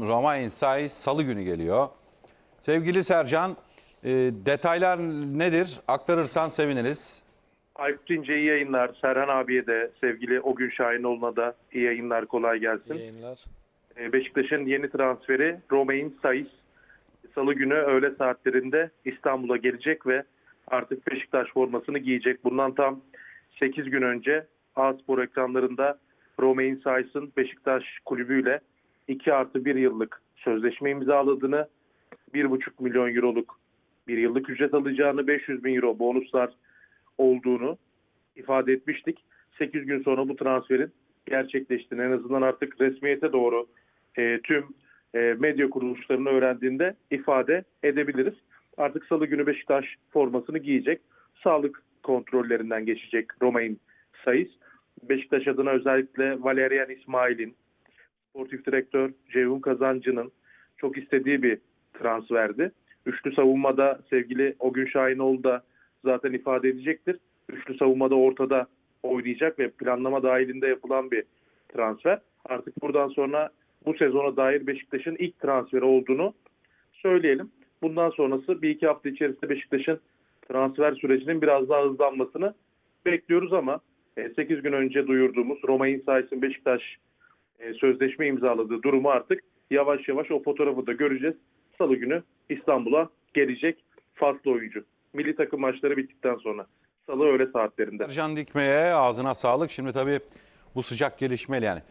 Roma Insight Salı günü geliyor. Sevgili Sercan, e, detaylar nedir? Aktarırsan seviniriz. Aykut İnce iyi yayınlar. Serhan abiye de sevgili Ogün Şahinoğlu'na da iyi yayınlar. Kolay gelsin. Yayınlar. Ee, Beşiktaş'ın yeni transferi Romain Saiz Salı günü öğle saatlerinde İstanbul'a gelecek ve artık Beşiktaş formasını giyecek. Bundan tam 8 gün önce A-Spor ekranlarında Romain Saiz'in Beşiktaş kulübüyle 2 artı 1 yıllık sözleşme imzaladığını, 1,5 milyon euroluk bir yıllık ücret alacağını, 500 bin euro bonuslar olduğunu ifade etmiştik. 8 gün sonra bu transferin gerçekleştiğini en azından artık resmiyete doğru e, tüm e, medya kuruluşlarını öğrendiğinde ifade edebiliriz. Artık salı günü Beşiktaş formasını giyecek. Sağlık kontrollerinden geçecek Romain Saiz. Beşiktaş adına özellikle Valerian İsmail'in, sportif direktör Ceyhun Kazancı'nın çok istediği bir transferdi. Üçlü savunmada sevgili Ogün Şahinoğlu da zaten ifade edecektir. Üçlü savunmada ortada oynayacak ve planlama dahilinde yapılan bir transfer. Artık buradan sonra bu sezona dair Beşiktaş'ın ilk transferi olduğunu söyleyelim. Bundan sonrası bir iki hafta içerisinde Beşiktaş'ın transfer sürecinin biraz daha hızlanmasını bekliyoruz ama 8 gün önce duyurduğumuz Roma Insights'ın Beşiktaş e, sözleşme imzaladığı durumu artık yavaş yavaş o fotoğrafı da göreceğiz. Salı günü İstanbul'a gelecek faslı oyuncu. Milli takım maçları bittikten sonra. Salı öğle saatlerinde. Sercan Dikme'ye ağzına sağlık. Şimdi tabii bu sıcak gelişmeyle yani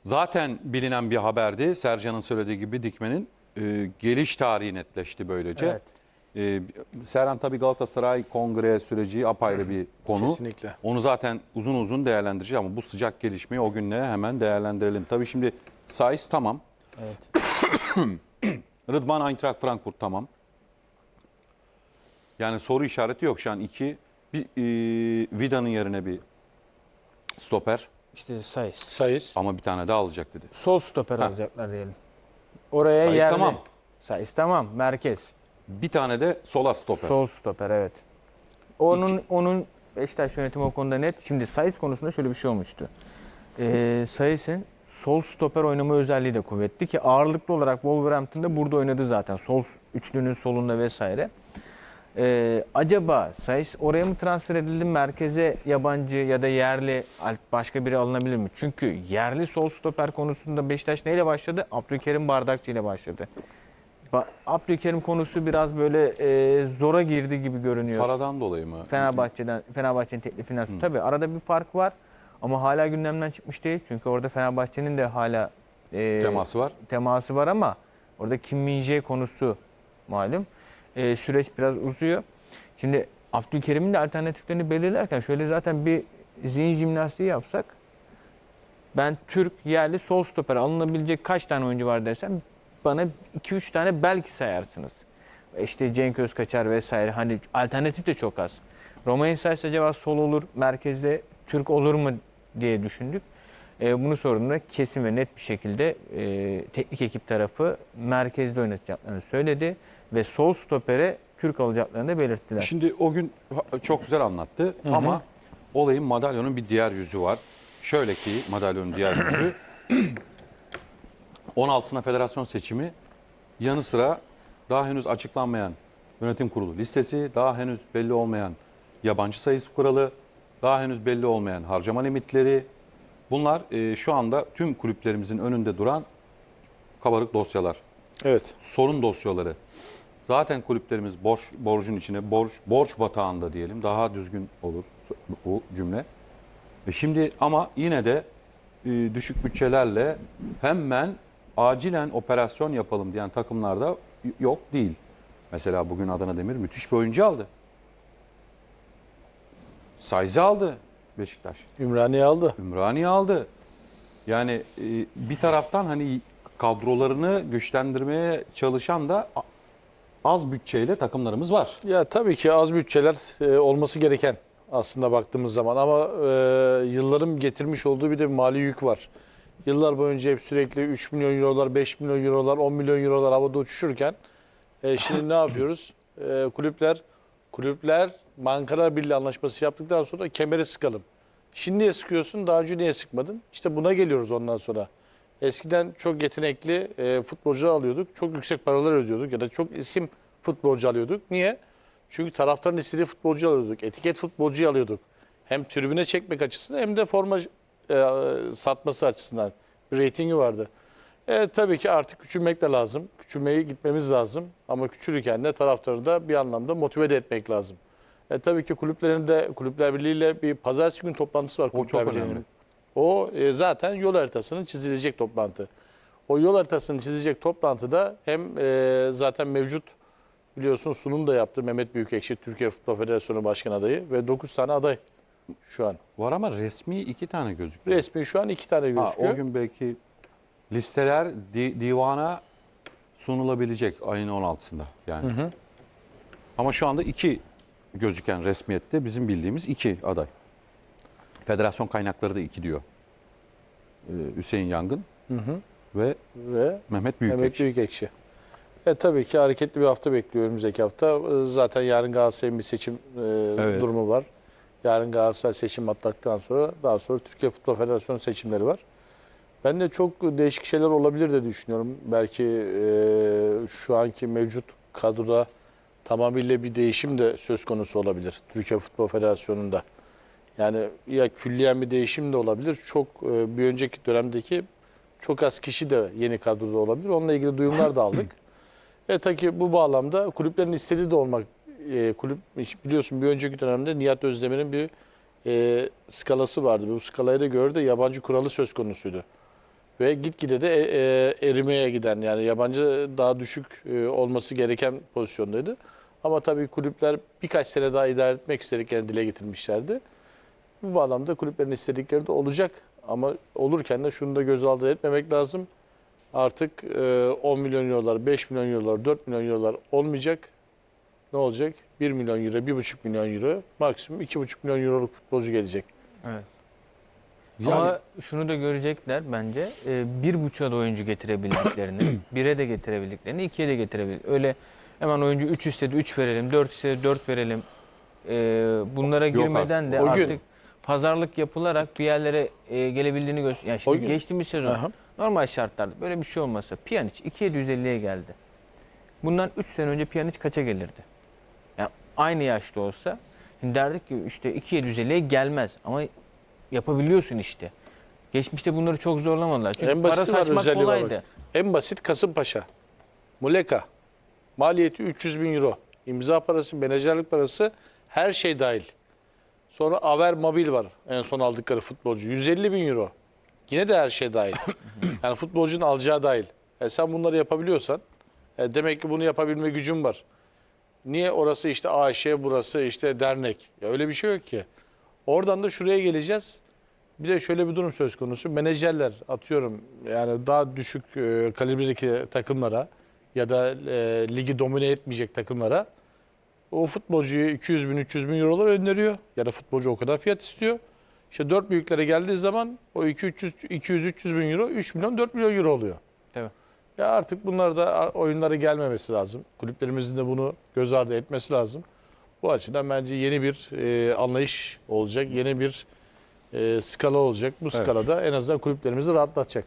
zaten bilinen bir haberdi. Sercan'ın söylediği gibi Dikme'nin e, geliş tarihi netleşti böylece. Evet. E, Serhan tabii Galatasaray kongre süreci apayrı bir konu. Kesinlikle. Onu zaten uzun uzun değerlendireceğiz ama bu sıcak gelişmeyi o günle hemen değerlendirelim. Tabii şimdi Saiz tamam. Evet. Rıdvan Eintracht Frankfurt tamam. Yani soru işareti yok şu an iki. Bir, e, Vida'nın yerine bir stoper İşte Sayıs. Sayıs. ama bir tane daha alacak dedi. Sol stoper alacaklar diyelim. Oraya Sayıs yerli. tamam. Sayıs tamam. Merkez. Bir tane de sola stoper. Sol stoper evet. Onun onun Beşiktaş yönetimi o konuda net. Şimdi Sayıs konusunda şöyle bir şey olmuştu. Ee, Sayıs'ın sol stoper oynama özelliği de kuvvetli ki ağırlıklı olarak Wolverhampton'da burada oynadı zaten. Sol üçlünün solunda vesaire. Ee, acaba Sayıs oraya mı transfer edildi merkeze yabancı ya da yerli başka biri alınabilir mi? Çünkü yerli sol stoper konusunda Beşiktaş neyle başladı? Abdülkerim Bardakçı ile başladı. Abdülkerim konusu biraz böyle e, zora girdi gibi görünüyor. Paradan dolayı mı? Fenerbahçe'den Fenerbahçe'nin teklifinden sonra. Tabii arada bir fark var ama hala gündemden çıkmış değil. Çünkü orada Fenerbahçe'nin de hala e, Teması var. teması var ama orada Kim Min-jae konusu malum. E, süreç biraz uzuyor. Şimdi Abdülkerim'in de alternatiflerini belirlerken şöyle zaten bir zihin jimnastiği yapsak ben Türk yerli sol stoper alınabilecek kaç tane oyuncu var desem bana 2-3 tane belki sayarsınız. İşte Cenk Özkaçar vesaire hani alternatif de çok az. Romain Saiz acaba sol olur, merkezde Türk olur mu diye düşündük. E, bunu sorduğunda kesin ve net bir şekilde e, teknik ekip tarafı merkezde oynatacaklarını söyledi ve sol stopere Türk alacaklarını da belirttiler. Şimdi o gün çok güzel anlattı ama olayın madalyonun bir diğer yüzü var. Şöyle ki madalyonun diğer yüzü 16'sına federasyon seçimi yanı sıra daha henüz açıklanmayan yönetim kurulu listesi, daha henüz belli olmayan yabancı sayısı kuralı, daha henüz belli olmayan harcama limitleri. Bunlar e, şu anda tüm kulüplerimizin önünde duran kabarık dosyalar Evet. sorun dosyaları. Zaten kulüplerimiz borç borcun içine borç borç batağında diyelim daha düzgün olur bu cümle. E şimdi ama yine de e, düşük bütçelerle hemen acilen operasyon yapalım diyen takımlarda yok değil. Mesela bugün Adana Demir müthiş bir oyuncu aldı. Sayzi aldı Beşiktaş. Ümraniye aldı. Ümraniye aldı. Yani e, bir taraftan hani kadrolarını güçlendirmeye çalışan da az bütçeyle takımlarımız var. Ya tabii ki az bütçeler e, olması gereken aslında baktığımız zaman ama e, yılların getirmiş olduğu bir de bir mali yük var. Yıllar boyunca hep sürekli 3 milyon eurolar, 5 milyon eurolar, 10 milyon eurolar havada uçuşurken e, şimdi ne yapıyoruz? E, kulüpler kulüpler Bankalar Birliği anlaşması yaptıktan sonra kemeri sıkalım. Şimdi niye sıkıyorsun? Daha önce niye sıkmadın? İşte buna geliyoruz ondan sonra. Eskiden çok yetenekli e, futbolcular alıyorduk. Çok yüksek paralar ödüyorduk ya da çok isim futbolcu alıyorduk. Niye? Çünkü taraftarın istediği futbolcu alıyorduk. Etiket futbolcuyu alıyorduk. Hem tribüne çekmek açısından hem de forma e, satması açısından bir reytingi vardı. E, tabii ki artık küçülmek de lazım. Küçülmeye gitmemiz lazım. Ama küçülürken de taraftarı da bir anlamda motive de etmek lazım. E, tabii ki kulüplerin de Kulüpler Birliği ile bir pazartesi günü toplantısı var. O çok Birliği'nin. önemli. O e, zaten yol haritasının çizilecek toplantı. O yol haritasının çizilecek toplantıda hem e, zaten mevcut biliyorsun sunum da yaptı Mehmet Büyükekşi Türkiye Futbol Federasyonu Başkan adayı ve 9 tane aday şu an. Var ama resmi iki tane gözüküyor. Resmi şu an 2 tane Ha, gözüküyor. o gün belki listeler di- divana sunulabilecek ayın 16'sında yani. Ama şu anda iki gözüken resmiyette bizim bildiğimiz iki aday. Federasyon kaynakları da iki diyor. Ee, Hüseyin Yangın ve ve Mehmet Mehmet Büyükekşi. Büyükekşi. E, tabii ki hareketli bir hafta bekliyor önümüzdeki hafta. E, Zaten yarın Galatasaray'ın bir seçim e, Evet. durumu var. Yarın Galatasaray seçim atlattıktan sonra daha sonra Türkiye Futbol Federasyonu seçimleri var. Ben de çok değişik şeyler olabilir de düşünüyorum. Belki e, şu anki mevcut kadroda tamamıyla bir değişim de söz konusu olabilir Türkiye Futbol Federasyonu'nda. Yani ya külliyen bir değişim de olabilir. Çok e, bir önceki dönemdeki çok az kişi de yeni kadroda olabilir. Onunla ilgili duyumlar da aldık. E tabii ki bu bağlamda kulüplerin istediği de olmak e, kulüp biliyorsun bir önceki dönemde Nihat Özdemir'in bir e, skalası vardı. Bu skalaya da göre de yabancı kuralı söz konusuydu. Ve gitgide de e, e, erimeye giden yani yabancı daha düşük e, olması gereken pozisyondaydı. Ama tabii kulüpler birkaç sene daha idare etmek istediklerini dile getirmişlerdi. Bu bağlamda kulüplerin istedikleri de olacak. Ama olurken de şunu da göz ardı etmemek lazım. Artık e, 10 milyon eurolar, 5 milyon eurolar, 4 milyon eurolar olmayacak. Ne olacak? 1 milyon euro, 1,5 milyon euro, maksimum 2,5 milyon euroluk futbolcu gelecek. Evet. Yani Ama şunu da görecekler bence. E, bir buçuğa da oyuncu getirebildiklerini, bire de getirebildiklerini, ikiye de getirebilir. Öyle hemen oyuncu 3 istedi 3 verelim, 4 istedi 4 verelim. E, bunlara Yok girmeden de O gün- artık pazarlık yapılarak bir yerlere e, gelebildiğini gösteriyor. Yani şimdi gün- geçtiğimiz sezon Aha. normal şartlarda böyle bir şey olmasa Pjanic 2750'ye geldi. Bundan 3 sene önce Pjanic kaça gelirdi? Aynı yaşta olsa şimdi derdik ki işte 2750'ye gelmez ama yapabiliyorsun işte. Geçmişte bunları çok zorlamadılar. Çünkü En para saçmak kolaydı. En basit Kasımpaşa. Muleka. Maliyeti 300 bin euro. İmza parası, menajerlik parası her şey dahil. Sonra Aver Mobil var en son aldıkları futbolcu. 150 bin euro. Yine de her şey dahil. yani futbolcunun alacağı dahil. E sen bunları yapabiliyorsan e demek ki bunu yapabilme gücün var. Niye orası işte AŞ burası işte dernek. Ya öyle bir şey yok ki. Oradan da şuraya geleceğiz. Bir de şöyle bir durum söz konusu. Menajerler atıyorum yani daha düşük e, kalibredeki takımlara ya da e, ligi domine etmeyecek takımlara o futbolcuyu 200 bin 300 bin eurolar öneriyor. Ya da futbolcu o kadar fiyat istiyor. İşte dört büyüklere geldiği zaman o 200-300 bin euro 3 milyon 4 milyon euro oluyor. Ya artık bunlar da oyunlara gelmemesi lazım. Kulüplerimizin de bunu göz ardı etmesi lazım. Bu açıdan bence yeni bir e, anlayış olacak. Yeni bir e, skala olacak. Bu Evet. skalada en azından kulüplerimizi rahatlatacak.